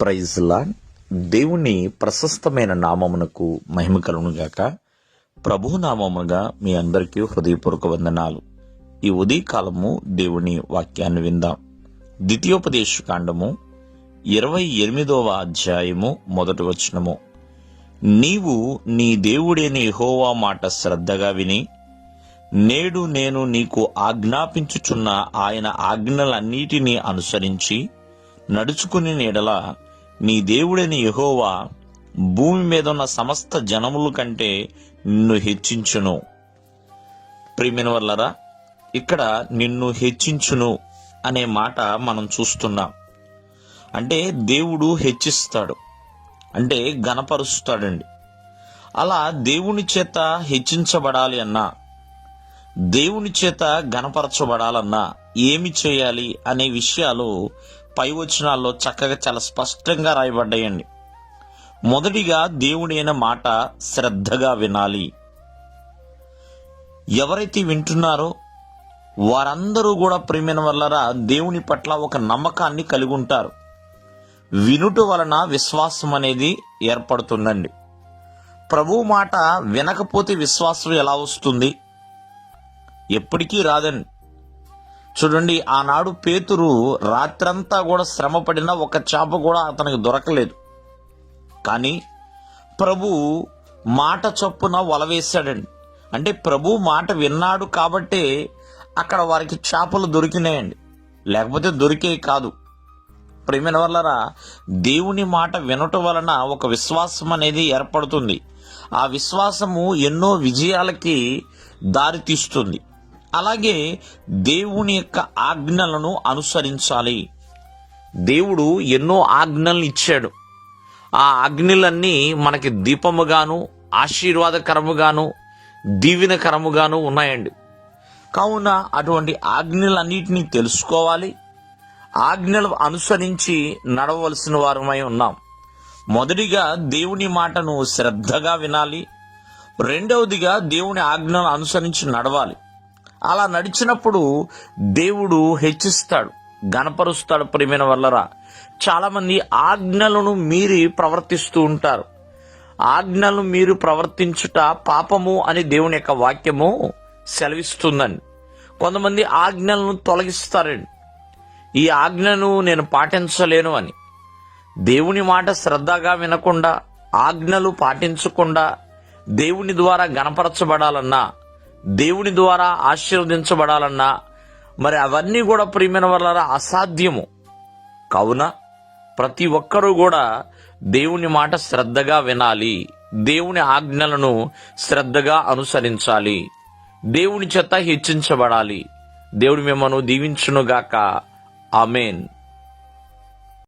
ప్రైజ్లా దేవుని ప్రశస్తమైన నామమునకు మహిమ కలుగునుగాక ప్రభు నామముగా మీ అందరికీ హృదయపూర్వక వందనాలు. ఈ ఉదయకాలము దేవుని వాక్యాన్ని విందాం. ద్వితీయోపదేశ కాండము ఇరవై ఎనిమిదవ అధ్యాయము మొదటి వచనము. నీవు నీ దేవుడైన హోవా మాట శ్రద్ధగా విని నేడు నేను నీకు ఆజ్ఞాపించుచున్న ఆయన ఆజ్ఞలన్నిటినీ అనుసరించి నడుచుకుని నీడల నీ దేవుడైన యహోవా భూమి మీద ఉన్న సమస్త జనముల కంటే నిన్ను హెచ్చించును. ప్రియమైన వల్లరా ఇక్కడ నిన్ను హెచ్చించును అనే మాట మనం చూస్తున్నాం. అంటే దేవుడు హెచ్చిస్తాడు. అంటే గణపరుస్తాడండి అలా దేవుని చేత హెచ్చించబడాలి అన్నా దేవుని చేత గణపరచబడాలన్నా ఏమి చేయాలి అనే విషయాలు పై వచనాల్లో చక్కగా చాలా స్పష్టంగా రాయబడ్డాయండి. మొదటిగా దేవుడైన మాట శ్రద్ధగా వినాలి. ఎవరైతే వింటున్నారో వారందరూ కూడా ప్రేమైన వల్లరా దేవుని పట్ల ఒక నమ్మకాన్ని కలిగి ఉంటారు. వినుట వలన విశ్వాసం అనేది ఏర్పడుతుందండి. ప్రభు మాట వినకపోతే విశ్వాసం ఎలా వస్తుంది? ఎప్పటికీ రాదండి. చూడండి ఆనాడు పేతురు రాత్రంతా కూడా శ్రమపడిన ఒక చేప కూడా అతనికి దొరకలేదు. కానీ ప్రభు మాట చొప్పున వల వేశాడండి. అంటే ప్రభు మాట విన్నాడు కాబట్టే అక్కడ వారికి చేపలు దొరికినాయండి. లేకపోతే దొరికే కాదు. ప్రేమైన వల్లరా దేవుని మాట వినటం వలన ఒక విశ్వాసం అనేది ఏర్పడుతుంది. ఆ విశ్వాసము ఎన్నో విజయాలకి దారి తీస్తుంది అలాగే దేవుని యొక్క ఆజ్ఞలను అనుసరించాలి. దేవుడు ఎన్నో ఆజ్ఞలను ఇచ్చాడు. ఆ ఆజ్ఞలన్నీ మనకి దీపముగాను ఆశీర్వాదకరముగాను దీవెనకరముగాను ఉన్నాయండి. కావున అటువంటి ఆజ్ఞలన్నిటినీ తెలుసుకోవాలి. ఆజ్ఞలు అనుసరించి నడవలసిన వారమై ఉన్నాం. మొదటిగా దేవుని మాటను శ్రద్ధగా వినాలి. రెండవదిగా దేవుని ఆజ్ఞలు అనుసరించి నడవాలి. అలా నడిచినప్పుడు దేవుడు హెచ్చిస్తాడు గణపరుస్తాడు ప్రేమైన వల్లరా. చాలామంది ఆజ్ఞలను మీరి ప్రవర్తిస్తూ ఉంటారు. ఆజ్ఞలను మీరు ప్రవర్తించుట పాపము అని దేవుని యొక్క వాక్యము సెలవిస్తుందండి. కొంతమంది ఆజ్ఞలను తొలగిస్తారండి. ఈ ఆజ్ఞను నేను పాటించలేను అని. దేవుని మాట శ్రద్ధగా వినకుండా ఆజ్ఞలు పాటించకుండా దేవుని ద్వారా గణపరచబడాలన్నా దేవుని ద్వారా ఆశీర్వదించబడాలన్నా మరి అవన్నీ కూడా ప్రియమైన వల్ల అసాధ్యము. కావున ప్రతి ఒక్కరూ కూడా దేవుని మాట శ్రద్ధగా వినాలి. దేవుని ఆజ్ఞలను శ్రద్ధగా అనుసరించాలి. దేవుని చేత హెచ్చించబడాలి. దేవుడు మిమ్మల్ని దీవించునుగాక. ఆమెన్.